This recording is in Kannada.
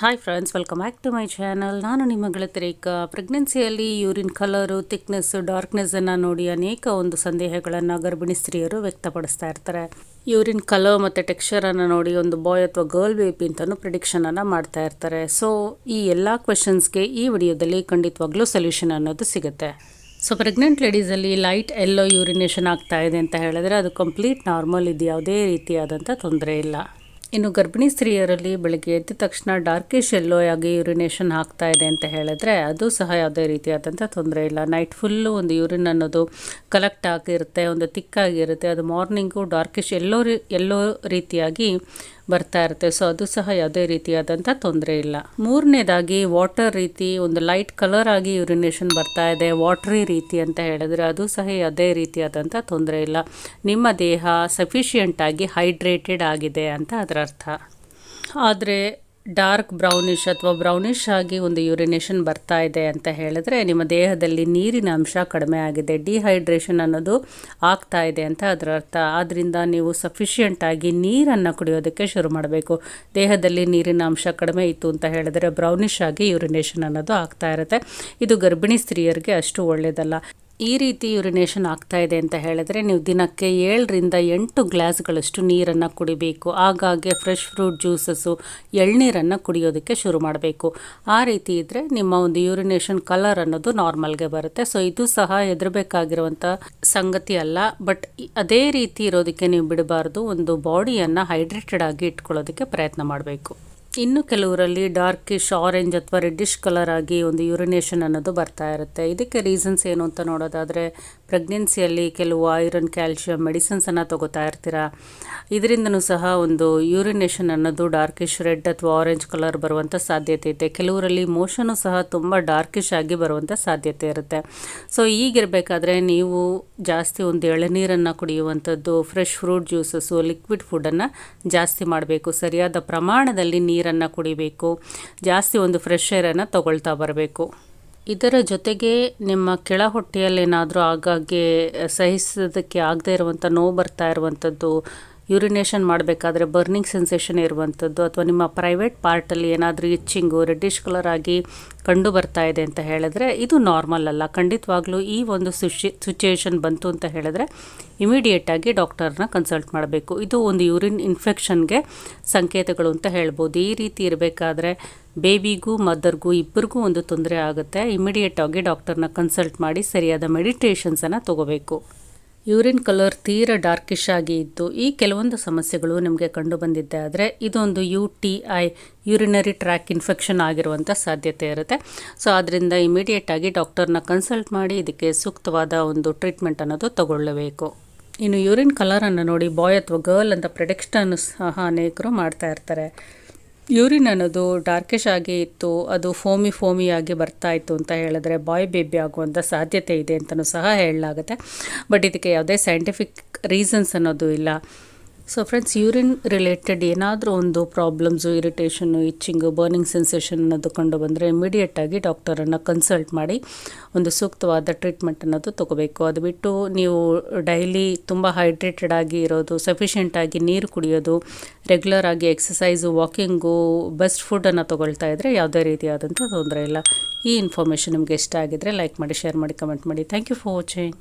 Hi friends welcome back to my channel ನಾನು ನಿಮ್ಮ ಗೆಳತಿರೇಖ ಪ್ರೆಗ್ನೆನ್ಸಿಯಲ್ಲಿ ಯೂರಿನ್ ಕಲರು ಥಿಕ್ನೆಸ್ಸು ಡಾರ್ಕ್ನೆಸ್ಸನ್ನು ನೋಡಿ ಅನೇಕ ಒಂದು ಸಂದೇಹಗಳನ್ನು ಗರ್ಭಿಣಿ ಸ್ತ್ರೀಯರು ವ್ಯಕ್ತಪಡಿಸ್ತಾ ಇರ್ತಾರೆ. ಯೂರಿನ್ ಕಲರ್ ಮತ್ತು ಟೆಕ್ಸ್ಚರನ್ನು ನೋಡಿ ಒಂದು ಬಾಯ್ ಅಥವಾ ಗರ್ಲ್ ಬೇಬಿ ಅಂತಲೂ ಪ್ರಿಡಿಕ್ಷನನ್ನು ಮಾಡ್ತಾ ಇರ್ತಾರೆ. ಸೊ ಈ ಎಲ್ಲ ಕ್ವೆಶನ್ಸ್ಗೆ ಈ ವಿಡಿಯೋದಲ್ಲಿ ಖಂಡಿತವಾಗ್ಲೂ ಸೊಲ್ಯೂಷನ್ ಅನ್ನೋದು ಸಿಗುತ್ತೆ. ಸೊ ಪ್ರೆಗ್ನೆಂಟ್ ಲೇಡೀಸಲ್ಲಿ ಲೈಟ್ ಎಲ್ಲೋ ಯೂರಿನೇಷನ್ ಆಗ್ತಾ ಇದೆ ಅಂತ ಹೇಳಿದ್ರೆ ಅದು ಕಂಪ್ಲೀಟ್ ನಾರ್ಮಲ್ ಇದು ಯಾವುದೇ ರೀತಿಯಾದಂಥ ತೊಂದರೆ ಇಲ್ಲ. ಇನ್ನು ಗರ್ಭಿಣಿ ಸ್ತ್ರೀಯರಲ್ಲಿ ಬೆಳಗ್ಗೆ ಎದ್ದ ತಕ್ಷಣ ಡಾರ್ಕಿಶ್ ಎಲ್ಲೋ ಆಗಿ ಯೂರಿನೇಷನ್ ಆಗ್ತಾ ಇದೆ ಅಂತ ಹೇಳಿದ್ರೆ ಅದು ಸಹ ಯಾವುದೇ ರೀತಿಯಾದಂಥ ತೊಂದರೆ ಇಲ್ಲ. ನೈಟ್ ಫುಲ್ಲು ಒಂದು ಯೂರಿನ್ ಅನ್ನೋದು ಕಲೆಕ್ಟ್ ಆಗಿರುತ್ತೆ, ಒಂದು ತಿಕ್ಕಾಗಿರುತ್ತೆ ಅದು ಮಾರ್ನಿಂಗು ಡಾರ್ಕಿಶ್ ಎಲ್ಲೋ ರೀ ಎಲ್ಲೋ ರೀತಿಯಾಗಿ ಬರ್ತಾ ಇರುತ್ತೆ. ಸೊ ಅದು ಸಹ ಯಾವುದೇ ರೀತಿಯಾದಂಥ ತೊಂದರೆ ಇಲ್ಲ. ಮೂರನೇದಾಗಿ ವಾಟರ್ ರೀತಿ, ಒಂದು ಲೈಟ್ ಕಲರ್ ಆಗಿ ಯುರಿನೇಷನ್ ಬರ್ತಾ ಇದೆ. ವಾಟ್ರಿ ರೀತಿ ಅಂತ ಹೇಳಿದ್ರೆ ಅದು ಸಹ ಯಾವುದೇ ರೀತಿಯಾದಂಥ ತೊಂದರೆ ಇಲ್ಲ. ನಿಮ್ಮ ದೇಹ ಸಫಿಷಿಯೆಂಟ್ ಆಗಿ ಹೈಡ್ರೇಟೆಡ್ ಆಗಿದೆ ಅಂತ ಅದರ ಅರ್ಥ. ಆದರೆ ಡಾರ್ಕ್ ಬ್ರೌನಿಷ್ ಅಥವಾ ಬ್ರೌನಿಷ್ ಆಗಿ ಒಂದು ಯೂರಿನೇಷನ್ ಬರ್ತಾ ಇದೆ ಅಂತ ಹೇಳಿದ್ರೆ ನಿಮ್ಮ ದೇಹದಲ್ಲಿ ನೀರಿನ ಅಂಶ ಕಡಿಮೆ ಆಗಿದೆ. ಡಿಹೈಡ್ರೇಷನ್ ಅನ್ನೋದು ಆಗ್ತಾ ಇದೆ ಅಂತ ಅದರ ಅರ್ಥ. ಆದ್ದರಿಂದ ನೀವು ಸಫಿಷಿಯೆಂಟ್ ಆಗಿ ನೀರನ್ನು ಕುಡಿಯೋದಕ್ಕೆ ಶುರು ಮಾಡಬೇಕು. ದೇಹದಲ್ಲಿ ನೀರಿನ ಅಂಶ ಕಡಿಮೆ ಇತ್ತು ಅಂತ ಹೇಳಿದ್ರೆ ಬ್ರೌನಿಷ್ ಆಗಿ ಯೂರಿನೇಷನ್ ಅನ್ನೋದು ಆಗ್ತಾ ಇರುತ್ತೆ. ಇದು ಗರ್ಭಿಣಿ ಸ್ತ್ರೀಯರಿಗೆ ಅಷ್ಟು ಒಳ್ಳೆಯದಲ್ಲ ಈ ರೀತಿ ಯುರಿನೇಷನ್ ಆಗ್ತಾ ಇದೆ ಅಂತ ಹೇಳಿದ್ರೆ ನೀವು ದಿನಕ್ಕೆ ಏಳರಿಂದ ಎಂಟು ಗ್ಲಾಸ್ಗಳಷ್ಟು ನೀರನ್ನು ಕುಡಿಬೇಕು. ಆಗಾಗ್ಗೆ ಫ್ರೆಶ್ ಫ್ರೂಟ್ ಜ್ಯೂಸಸ್ಸು ಎಳ್ನೀರನ್ನು ಕುಡಿಯೋದಕ್ಕೆ ಶುರು ಮಾಡಬೇಕು. ಆ ರೀತಿ ಇದ್ದರೆ ನಿಮ್ಮ ಒಂದು ಯೂರಿನೇಷನ್ ಕಲರ್ ಅನ್ನೋದು ನಾರ್ಮಲ್ಗೆ ಬರುತ್ತೆ. ಸೊ ಇದು ಸಹ ಹೆದರಬೇಕಾಗಿರುವಂಥ ಸಂಗತಿ ಅಲ್ಲ. ಬಟ್ ಅದೇ ರೀತಿ ಇರೋದಕ್ಕೆ ನೀವು ಬಿಡಬಾರ್ದು. ಒಂದು ಬಾಡಿಯನ್ನು ಹೈಡ್ರೇಟೆಡ್ ಆಗಿ ಇಟ್ಕೊಳ್ಳೋದಕ್ಕೆ ಪ್ರಯತ್ನ ಮಾಡಬೇಕು. ಇನ್ನು ಕೆಲವರಲ್ಲಿ ಡಾರ್ಕಿಶ್ ಆರೆಂಜ್ ಅಥವಾ ರೆಡ್ಡಿಶ್ ಕಲರ್ ಆಗಿ ಒಂದು ಯುರಿನೇಷನ್ ಅನ್ನೋದು ಬರ್ತಾ ಇರುತ್ತೆ. ಇದಕ್ಕೆ ರೀಸನ್ಸ್ ಏನು ಅಂತ ನೋಡೋದಾದರೆ ಪ್ರೆಗ್ನೆನ್ಸಿಯಲ್ಲಿ ಕೆಲವು ಐರನ್ ಕ್ಯಾಲ್ಶಿಯಂ ಮೆಡಿಸಿನ್ಸನ್ನು ತಗೋತಾ ಇರ್ತೀರಾ? ಇದರಿಂದನೂ ಸಹ ಒಂದು ಯೂರಿನೇಷನ್ ಅನ್ನೋದು ಡಾರ್ಕಿಶ್ ರೆಡ್ ಅಥವಾ ಆರೆಂಜ್ ಕಲರ್ ಬರುವಂಥ ಸಾಧ್ಯತೆ ಇದೆ. ಕೆಲವರಲ್ಲಿ ಮೋಷನು ಸಹ ತುಂಬ ಡಾರ್ಕಿಶ್ ಆಗಿ ಬರುವಂಥ ಸಾಧ್ಯತೆ ಇರುತ್ತೆ. ಸೊ ಈಗಿರಬೇಕಾದ್ರೆ ನೀವು ಜಾಸ್ತಿ ಒಂದು ಎಳನೀರನ್ನು ಕುಡಿಯುವಂಥದ್ದು ಫ್ರೆಶ್ ಫ್ರೂಟ್ ಜ್ಯೂಸಸ್ಸು ಲಿಕ್ವಿಡ್ ಫುಡ್ಡನ್ನು ಜಾಸ್ತಿ ಮಾಡಬೇಕು. ಸರಿಯಾದ ಪ್ರಮಾಣದಲ್ಲಿ ನೀರನ್ನು ಕುಡಿಬೇಕು. ಜಾಸ್ತಿ ಒಂದು ಫ್ರೆಶ್ ಏರನ್ನು ತಗೊಳ್ತಾ ಬರಬೇಕು. ಇದರ ಜೊತೆಗೆ ನಿಮ್ಮ ಕೆಳ ಹೊಟ್ಟೆಯಲ್ಲಿ ಏನಾದರೂ ಆಗಾಗ್ಗೆ ಸಹಿಸೋದಕ್ಕೆ ಆಗದೇ ಇರುವಂಥ ನೋವು ಬರ್ತಾ ಇರುವಂಥದ್ದು ಯೂರಿನೇಷನ್ ಮಾಡಬೇಕಾದ್ರೆ ಬರ್ನಿಂಗ್ ಸೆನ್ಸೇಷನ್ ಇರುವಂಥದ್ದು, ಅಥವಾ ನಿಮ್ಮ ಪ್ರೈವೇಟ್ ಪಾರ್ಟಲ್ಲಿ ಏನಾದರೂ ಇಚ್ಚಿಂಗು ರೆಡ್ಡಿಶ್ ಕಲರ್ ಆಗಿ ಕಂಡು ಬರ್ತಾ ಇದೆ ಅಂತ ಹೇಳಿದ್ರೆ ಇದು ನಾರ್ಮಲ್ ಅಲ್ಲ. ಖಂಡಿತವಾಗ್ಲೂ ಈ ಒಂದು ಸುಶಿ ಸಿಚುಯೇಷನ್ ಬಂತು ಅಂತ ಹೇಳಿದ್ರೆ ಇಮಿಡಿಯೇಟಾಗಿ ಡಾಕ್ಟರ್ನ ಕನ್ಸಲ್ಟ್ ಮಾಡಬೇಕು. ಇದು ಒಂದು ಯೂರಿನ್ ಇನ್ಫೆಕ್ಷನ್ಗೆ ಸಂಕೇತಗಳು ಅಂತ ಹೇಳ್ಬೋದು. ಈ ರೀತಿ ಇರಬೇಕಾದ್ರೆ ಬೇಬಿಗೂ, ಮದರ್ಗೂ ಇಬ್ಬರಿಗೂ ಒಂದು ತೊಂದರೆ ಆಗುತ್ತೆ. ಇಮಿಡಿಯೇಟಾಗಿ ಡಾಕ್ಟರ್ನ ಕನ್ಸಲ್ಟ್ ಮಾಡಿ ಸರಿಯಾದ ಮೆಡಿಟೇಷನ್ಸನ್ನು ತಗೋಬೇಕು. ಯೂರಿನ್ ಕಲರ್ ತೀರ ಡಾರ್ಕಿಶ್ ಆಗಿ ಇದ್ದು, ಈ ಕೆಲವೊಂದು ಸಮಸ್ಯೆಗಳು ನಿಮಗೆ ಕಂಡು ಬಂದಿದ್ದೆ ಆದರೆ ಇದೊಂದು U T I urinary track infection ಆಗಿರುವಂಥ ಸಾಧ್ಯತೆ ಇರುತ್ತೆ. ಸೊ ಆದ್ದರಿಂದ ಇಮಿಡಿಯೇಟಾಗಿ ಡಾಕ್ಟರ್ನ ಕನ್ಸಲ್ಟ್ ಮಾಡಿ ಇದಕ್ಕೆ ಸೂಕ್ತವಾದ ಒಂದು ಟ್ರೀಟ್ಮೆಂಟ್ ಅನ್ನೋದು ತಗೊಳ್ಳಬೇಕು. ಇನ್ನು ಯೂರಿನ್ ಕಲರನ್ನು ನೋಡಿ ಬಾಯ್ ಅಥವಾ ಗರ್ಲ್ ಅಂತ ಪ್ರೆಡಿಕ್ಷನ್ ಸಹ ಅನೇಕರು ಮಾಡ್ತಾ ಇರ್ತಾರೆ. ಯೂರಿನ್ ಅನ್ನೋದು ಡಾರ್ಕಿಶ್ ಆಗಿ ಇತ್ತು, ಅದು ಫೋಮಿ ಫೋಮಿಯಾಗಿ ಬರ್ತಾ ಇತ್ತು ಅಂತ ಹೇಳಿದ್ರೆ ಬಾಯ್ ಬೇಬಿ ಆಗುವಂಥ ಸಾಧ್ಯತೆ ಇದೆ ಅಂತಲೂ ಸಹ ಹೇಳಲಾಗುತ್ತೆ. ಬಟ್ ಇದಕ್ಕೆ ಯಾವುದೇ ಸೈಂಟಿಫಿಕ್ ರೀಸನ್ಸ್ ಅನ್ನೋದು ಇಲ್ಲ. ಸೊ ಫ್ರೆಂಡ್ಸ್ ಯೂರಿನ್ ರಿಲೇಟೆಡ್ ಏನಾದರೂ ಒಂದು problems irritation itching burning sensation ಅನ್ನೋದು ಕಂಡು ಬಂದರೆ ಇಮಿಡಿಯೇಟಾಗಿ ಡಾಕ್ಟರನ್ನು ಕನ್ಸಲ್ಟ್ ಮಾಡಿ ಒಂದು ಸೂಕ್ತವಾದ ಟ್ರೀಟ್ಮೆಂಟ್ ಅನ್ನೋದು ತೊಗೋಬೇಕು. ಅದು ಬಿಟ್ಟು ನೀವು ಡೈಲಿ ತುಂಬ ಹೈಡ್ರೇಟೆಡ್ ಆಗಿ ಇರೋದು ಸಫಿಷಿಯೆಂಟಾಗಿ ನೀರು ಕುಡಿಯೋದು ರೆಗ್ಯುಲರ್ ಆಗಿ ಎಕ್ಸಸೈಸು ವಾಕಿಂಗು ಬೆಸ್ಟ್ ಫುಡ್ಡನ್ನು ತೊಗೊಳ್ತಾ ಇದ್ದರೆ ಯಾವುದೇ ರೀತಿಯಾದಂಥ ತೊಂದರೆ ಇಲ್ಲ. ಈ ಇನ್ಫಾರ್ಮೇಷನ್ ನಿಮಗೆ ಇಷ್ಟ ಆಗಿದ್ದರೆ ಲೈಕ್ ಮಾಡಿ ಶೇರ್ ಮಾಡಿ ಕಮೆಂಟ್ ಮಾಡಿ. Thank you for watching